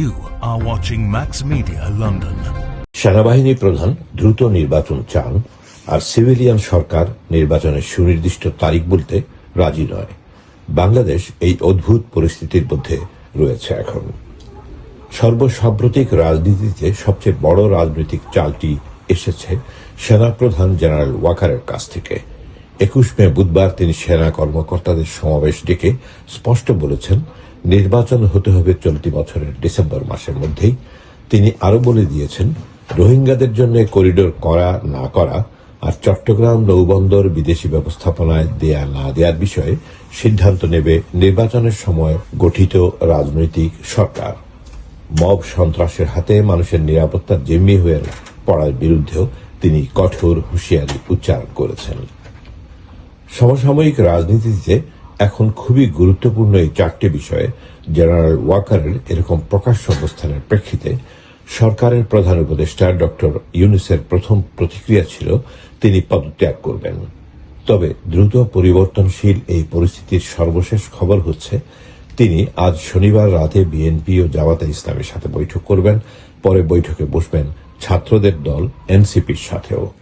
You are watching Max Media, London. সেনাবাহিনী প্রধান দ্রুত নির্বাচন চান আর সিভিলিয়ান সরকার নির্বাচনের সুনির্দিষ্ট তারিখ বলতে রাজি নয়। বাংলাদেশ এই অদ্ভুত পরিস্থিতির মধ্যে রয়েছে এখন। সর্বসাম্প্রতিক রাজনীতিতে সবচেয়ে বড় রাজনৈতিক চালটি এসেছে সেনাপ্রধান জেনারেল ওয়াকারের কাছ থেকে। একুশ মে বুধবার তিনি সেনা কর্মকর্তাদের সমাবেশ ডেকে স্পষ্ট বলেছেন নির্বাচন হতে হবে চলতি বছরের ডিসেম্বর মাসের মধ্যেই। তিনি আরও বলে দিয়েছেন, রোহিঙ্গাদের জন্য করিডোর করা না করা আর চট্টগ্রাম নৌবন্দর বিদেশি ব্যবস্থাপনায় দেয়া না দেওয়ার বিষয়ে সিদ্ধান্ত নেবে নির্বাচনের সময় গঠিত রাজনৈতিক সরকার। মব সন্ত্রাসের হাতে মানুষের নিরাপত্তা জিম্মি হয়ে পড়ার বিরুদ্ধেও তিনি কঠোর হুঁশিয়ারি উচ্চারণ করেছেন। সমসাময়িক রাজনীতিতে এখন খুবই গুরুত্বপূর্ণ এই চারটি বিষয়ে জেনারেল ওয়াকারের এরকম প্রকাশ্য অবস্থানের প্রেক্ষিতে সরকারের প্রধান উপদেষ্টা ডক্টর ইউনুসের প্রথম প্রতিক্রিয়া ছিল, তিনি পদত্যাগ করবেন। তবে দ্রুত পরিবর্তনশীল এই পরিস্থিতির সর্বশেষ খবর হচ্ছে, তিনি আজ শনিবার রাতে বিএনপি ও জামাতে ইসলামের সাথে বৈঠক করবেন, পরে বৈঠকে বসবেন ছাত্রদের দল, এনসিপির সাথেও।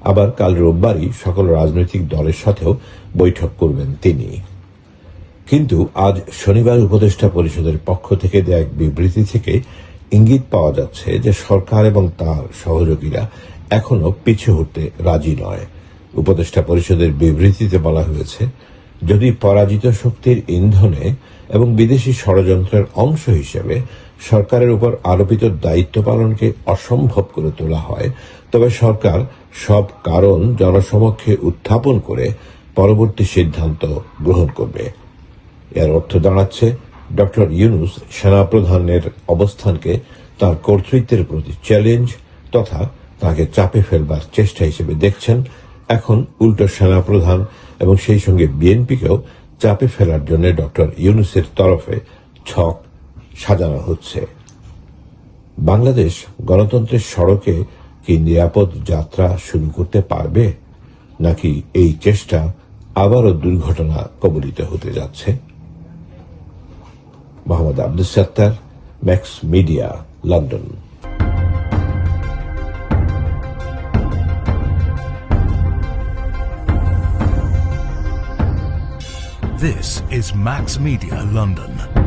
আবার কাল রোববারই সকল রাজনৈতিক দলের সাথেও বৈঠক করবেন তিনি। কিন্তু আজ শনিবার উপদেষ্টা পরিষদের পক্ষ থেকে দেয়া এক বিবৃতি থেকে ইঙ্গিত পাওয়া যাচ্ছে যে সরকার এবং তার সহযোগীরা এখনও পিছু হতে রাজি নয়। উপদেষ্টা পরিষদের বিবৃতিতে বলা হয়েছে, যদি পরাজিত শক্তির ইন্ধনে এবং বিদেশি ষড়যন্ত্রের অংশ হিসেবে সরকারের উপর আরোপিত দায়িত্ব পালনকে অসম্ভব করে তোলা হয়, তবে সরকার সব কারণ জনসমক্ষে উত্থাপন করে পরবর্তী সিদ্ধান্ত গ্রহণ করবে। এর অর্থ দাঁড়াচ্ছে ডক্টর ইউনুস সেনাপ্রধানের অবস্থানকে তার কর্তৃত্বের প্রতি চ্যালেঞ্জ তথা তাকে চাপে ফেলবার চেষ্টা হিসেবে দেখছেন এখন উল্টো সেনাপ্রধান এবং সেই সঙ্গে বিএনপিকেও চাপে ফেলার জন্য ডক্টর ইউনুসের তরফে ছক সাজানো হচ্ছে। বাংলাদেশ গণতন্ত্রের সড়কে কি নিরাপদ যাত্রা শুরু করতে পারবে? নাকি এই চেষ্টা আবারও দুর্ঘটনা কবলিত হতে যাচ্ছে? Mohammad Abdul Sattar Max Media London This is Max Media London.